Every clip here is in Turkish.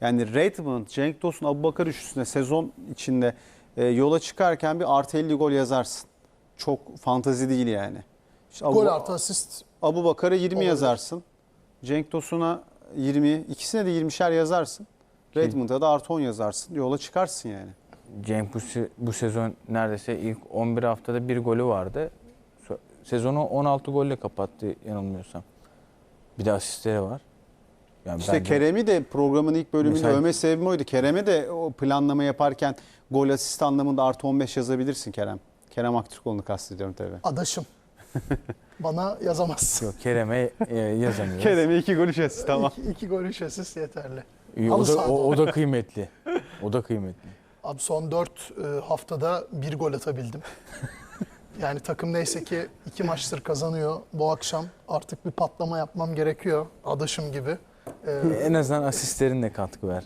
Yani Redmond, Cenk Tosun, Abubakar üçlüsüne sezon içinde e, yola çıkarken bir artı 50 gol yazarsın. Çok fantazi değil yani. İşte Abu, Gol artı asist. Abu Bakar'a 20 Olabilir. yazarsın. Cenk Tosun'a 20, ikisine de 20'şer yazarsın. Redmond'a da artı 10 yazarsın. Yola çıkarsın yani. Cenk bu, se- bu sezon neredeyse ilk 11 haftada bir golü vardı. Sezonu 16 golle kapattı yanılmıyorsam. Bir de asistleri var. Yani İşte Kerem'i de programın ilk bölümünde Mesela- övme sebebim oydu. Kerem'e de o planlama yaparken gol asist anlamında artı 15 yazabilirsin Kerem. Kerem Aktürkoğlu'nu kastediyorum tabii. Adaşım. Bana yazamazsın. Yok Kerem'e e, yazamıyoruz. Kerem'e iki gol üç asist tamam. İki, iki gol üç asist yeterli. İyi, o, da, o, o da kıymetli. O da kıymetli. Abi son 4 haftada bir gol atabildim. yani takım neyse ki iki maçtır kazanıyor. Bu akşam artık bir patlama yapmam gerekiyor. Adaşım gibi. E, En azından asistlerinle katkı ver.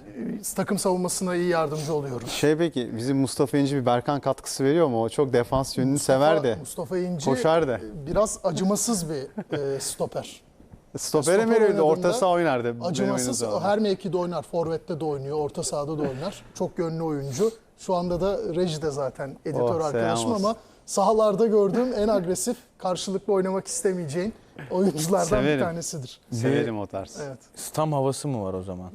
takım savunmasına iyi yardımcı oluyoruz. Şey peki bizim Mustafa İnci bir Berkan katkısı veriyor mu? O çok defans yönünü sever de. Mustafa İnci Koşar da. biraz acımasız bir e, stoper. Stopere mi Stoper veriyordu? Orta saha oynardı. Acımasız her mevkide oynar. Forvet'te de oynuyor, orta sahada da oynar. Çok yönlü oyuncu. Şu anda da rejide zaten editör Oh, arkadaşım olsun. ama sahalarda gördüğüm en agresif, karşılıklı oynamak istemeyeceğin oyunculardan Severim. bir tanesidir. Severim o tarz. Evet. Stam havası mı var o zaman?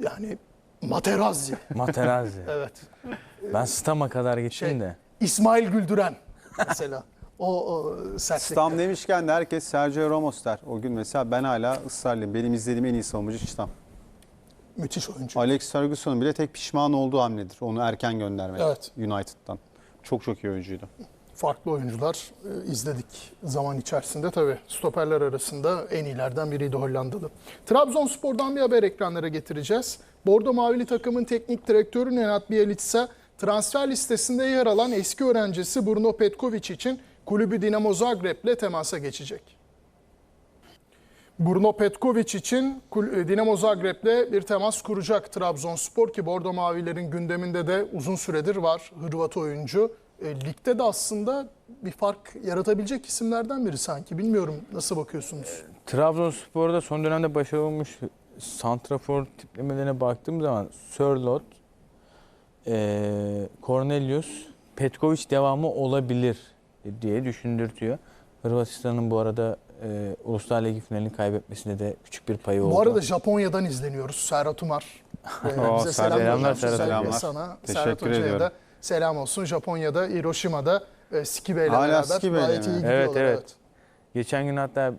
Yani Materazzi. Materazzi. evet. Ben Stam'a kadar gittim Şey, de. İsmail Güldüren mesela. O, o sertlikte. Stam demişken de herkes Sergio Ramos der. O gün mesela ben hala ısrarlıyım. Benim izlediğim en iyi savunucu Stam. Müthiş oyuncu. Alex Ferguson'un bile tek pişman olduğu hamledir. Onu erken göndermek Evet. United'dan. Çok çok iyi oyuncuydu. Farklı oyuncular e, izledik zaman içerisinde tabii stoperler arasında en iyilerden biriydi Hollandalı. Trabzonspor'dan bir haber ekranlara getireceğiz. Bordo Mavili takımın teknik direktörü Nenad Bielitsa transfer listesinde yer alan eski öğrencisi Bruno Petkovic için kulübü Dinamo Zagreb'le temasa geçecek. Bruno Petkovic için e, Dinamo Zagreb'le bir temas kuracak Trabzonspor ki Bordo Mavilerin gündeminde de uzun süredir var Hırvat oyuncu. E, ligde de aslında bir fark yaratabilecek isimlerden biri sanki. Bilmiyorum nasıl bakıyorsunuz? Trabzonspor'da son dönemde başarılı olmuş santrafor tiplemelerine baktığım zaman Sörlot, eee Cornelius, Petkovic devamı olabilir diye düşündürtüyor. Hırvatistan'ın bu arada eee Uluslar Ligi finalini kaybetmesinde de küçük bir payı oldu. Bu arada Japonya'dan izleniyoruz. Serhat Umar. E, Oo, bize selam selamlar Özellikle Hocam. sana. Teşekkür Serhat Hoca'ya ediyorum. da selam olsun. Japonya'da, Hiroşima'da e, Hala beraber gayet iyi Evet, gidiyorlar. evet. Geçen gün hatta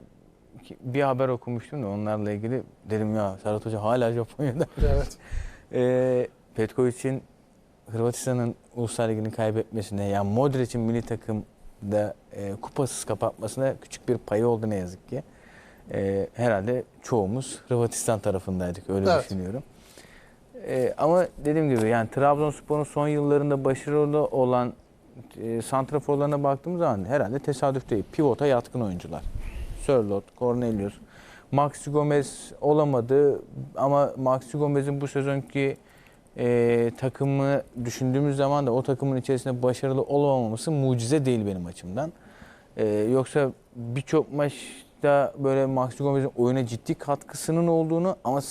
bir haber okumuştum da onlarla ilgili dedim ya Serhat Hoca hala Japonya'da. evet. Ee, Petkovic'in Hırvatistan'ın Uluslar Ligi'ni kaybetmesine yani Modric'in milli takımda e, kupasız kapatmasına küçük bir payı oldu ne yazık ki. Ee, herhalde çoğumuz Hırvatistan tarafındaydık öyle Evet. düşünüyorum. Ee, ama dediğim gibi yani Trabzonspor'un son yıllarında başarılı olan e, santraforlarına baktığımız zaman herhalde tesadüf değil. Pivota yatkın oyuncular. Sörlot, Cornelius, Maxi Gomez olamadı ama Maxi Gomez'in bu sezonki e, takımı düşündüğümüz zaman da o takımın içerisinde başarılı olamaması mucize değil benim açımdan. E, yoksa birçok maçta böyle Maxi Gomez'in oyuna ciddi katkısının olduğunu ama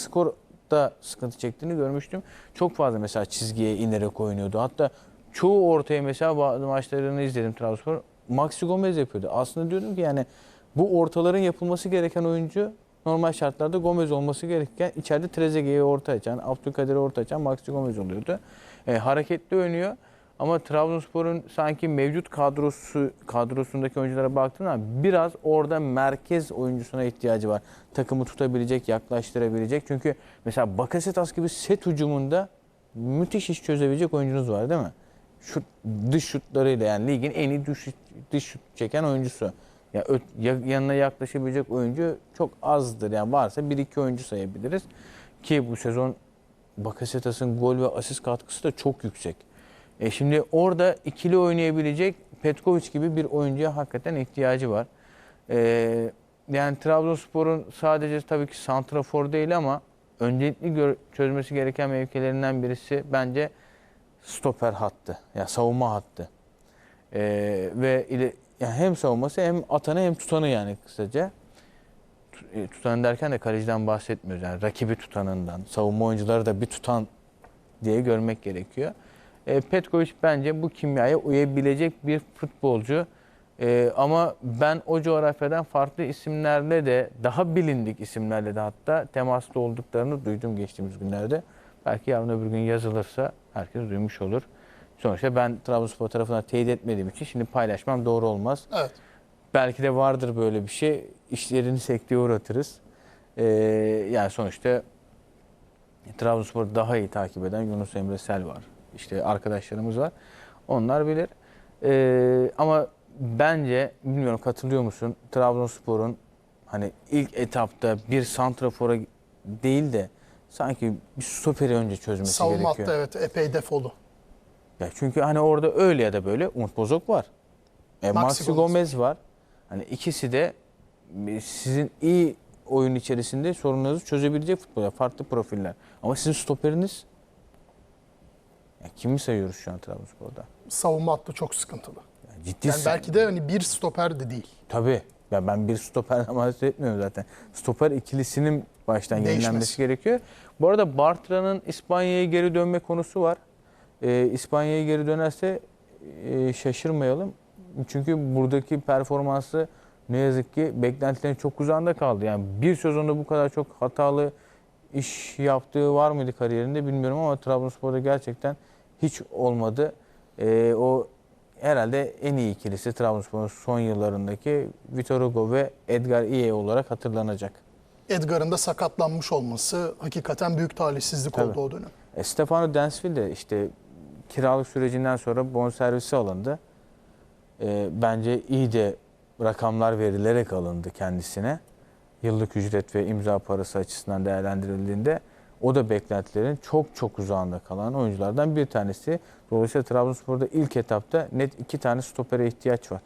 skorda sıkıntı çektiğini görmüştüm. Çok fazla mesela çizgiye inerek oynuyordu. Hatta çoğu ortaya mesela bazı maçlarını izledim Trabzonspor. Maxi Gomez yapıyordu. Aslında diyordum ki yani bu ortaların yapılması gereken oyuncu normal şartlarda Gomez olması gerekirken içeride Trezeguet'i orta açan, Abdülkadir'i orta açan Maxi Gomez oluyordu. E, hareketli oynuyor ama Trabzonspor'un sanki mevcut kadrosu kadrosundaki oyunculara baktığında biraz orada merkez oyuncusuna ihtiyacı var. Takımı tutabilecek, yaklaştırabilecek. Çünkü mesela Bakasetas gibi set hücumunda müthiş iş çözebilecek oyuncunuz var değil mi? Şut, dış şutlarıyla yani ligin en iyi dış, dış şut çeken oyuncusu. Ya, ö- ya- yanına yaklaşabilecek oyuncu çok azdır. Yani varsa bir iki oyuncu sayabiliriz. Ki bu sezon Bakasetas'ın gol ve asist katkısı da çok yüksek. E şimdi orada ikili oynayabilecek Petkovic gibi bir oyuncuya hakikaten ihtiyacı var. E, yani Trabzonspor'un sadece tabii ki santrafor değil ama öncelikli çözmesi gereken mevkilerinden birisi bence stoper hattı. Ya savunma hattı. E, ve ile, yani hem savunması hem atanı hem tutanı yani kısaca. e, tutan derken de kaleciden bahsetmiyoruz. Yani rakibi tutanından, savunma oyuncuları da bir tutan diye görmek gerekiyor. E, Petkovic bence bu kimyaya uyabilecek bir futbolcu. E, ama ben o coğrafyadan farklı isimlerle de daha bilindik isimlerle de hatta temaslı olduklarını duydum geçtiğimiz günlerde. Belki yarın öbür gün yazılırsa herkes duymuş olur. Sonuçta ben Trabzonspor tarafından teyit etmediğim için şimdi paylaşmam doğru olmaz. Evet. Belki de vardır böyle bir şey. İşlerini sekteye uğratırız. Ee, yani sonuçta Trabzonspor'u daha iyi takip eden Yunus Emre Sel var. İşte arkadaşlarımız var. Onlar bilir. Ee, ama bence bilmiyorum katılıyor musun? Trabzonspor'un hani ilk etapta bir santrafora değil de sanki bir stoperi önce çözmesi Savunma gerekiyor. hattı evet epey defolu. Ya çünkü hani orada öyle ya da böyle Umut Bozok var. E, Maxi Gomez var. Hani ikisi de sizin iyi oyun içerisinde sorunlarınızı çözebilecek futbolcular, farklı profiller. Ama sizin stoperiniz ya kimi sayıyoruz şu an Trabzonspor'da? Savunma hattı çok sıkıntılı. Yani ciddi Yani belki de hani bir stoper de değil. Tabii. Ya ben bir stoperden bahsetmiyorum zaten. Stoper ikilisinin baştan Değişmesi. yenilenmesi gerekiyor. Bu arada Bartra'nın İspanya'ya geri dönme konusu var. Ee, İspanya'ya geri dönerse e, şaşırmayalım. Çünkü buradaki performansı ne yazık ki beklentilerin çok uzağında kaldı. Yani bir sezonda bu kadar çok hatalı iş yaptığı var mıydı kariyerinde bilmiyorum ama Trabzonspor'da gerçekten hiç olmadı. Ee, o herhalde en iyi ikilisi Trabzonspor'un son yıllarındaki Vitor Hugo ve Edgar Iye olarak hatırlanacak. Edgar'ın da sakatlanmış olması hakikaten büyük talihsizlik Tabii. oldu o dönem. E, Stefano Densville de işte kiralık sürecinden sonra bonservisi alındı. E, bence iyi de rakamlar verilerek alındı kendisine. Yıllık ücret ve imza parası açısından değerlendirildiğinde o da beklentilerin çok çok uzağında kalan oyunculardan bir tanesi. Dolayısıyla Trabzonspor'da ilk etapta net iki tane stopere ihtiyaç var.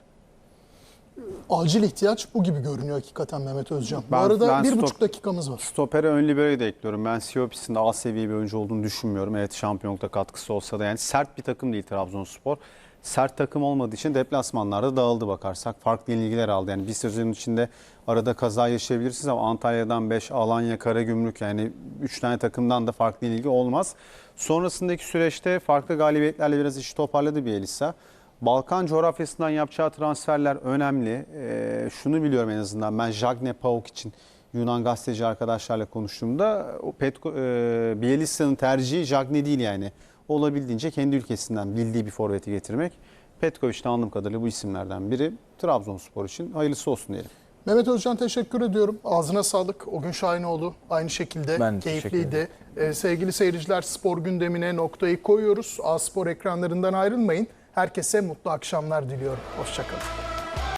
Acil ihtiyaç bu gibi görünüyor hakikaten Mehmet Özcan. Ben- bu arada bir stop- buçuk dakikamız var. Stopere ön libero'yu da ekliyorum. Ben Siopis'in de A seviye bir oyuncu olduğunu düşünmüyorum. Evet şampiyonlukta katkısı olsa da yani sert bir takım değil Trabzonspor. Sert takım olmadığı için deplasmanlarda dağıldı bakarsak. Farklı yenilgiler aldı. Yani bir sezonun içinde arada kaza yaşayabilirsiniz ama Antalya'dan 5, Alanya, Karagümrük yani 3 tane takımdan da farklı yenilgi olmaz. Sonrasındaki süreçte farklı galibiyetlerle biraz işi toparladı Bielisa. Balkan coğrafyasından yapacağı transferler önemli. Ee, şunu biliyorum en azından ben Jagne Pauk için Yunan gazeteci arkadaşlarla konuştuğumda o Petko, e, Bielitsa'nın tercihi Jagne değil yani. Olabildiğince kendi ülkesinden bildiği bir forveti getirmek. Petkovic'den anladığım kadarıyla bu isimlerden biri. Trabzonspor için hayırlısı olsun diyelim. Mehmet Özcan teşekkür ediyorum. Ağzına sağlık. O gün Şahinoğlu aynı şekilde Ben de keyifliydi. Ee, sevgili seyirciler spor gündemine noktayı koyuyoruz. A Spor ekranlarından ayrılmayın. Herkese mutlu akşamlar diliyorum. Hoşçakalın.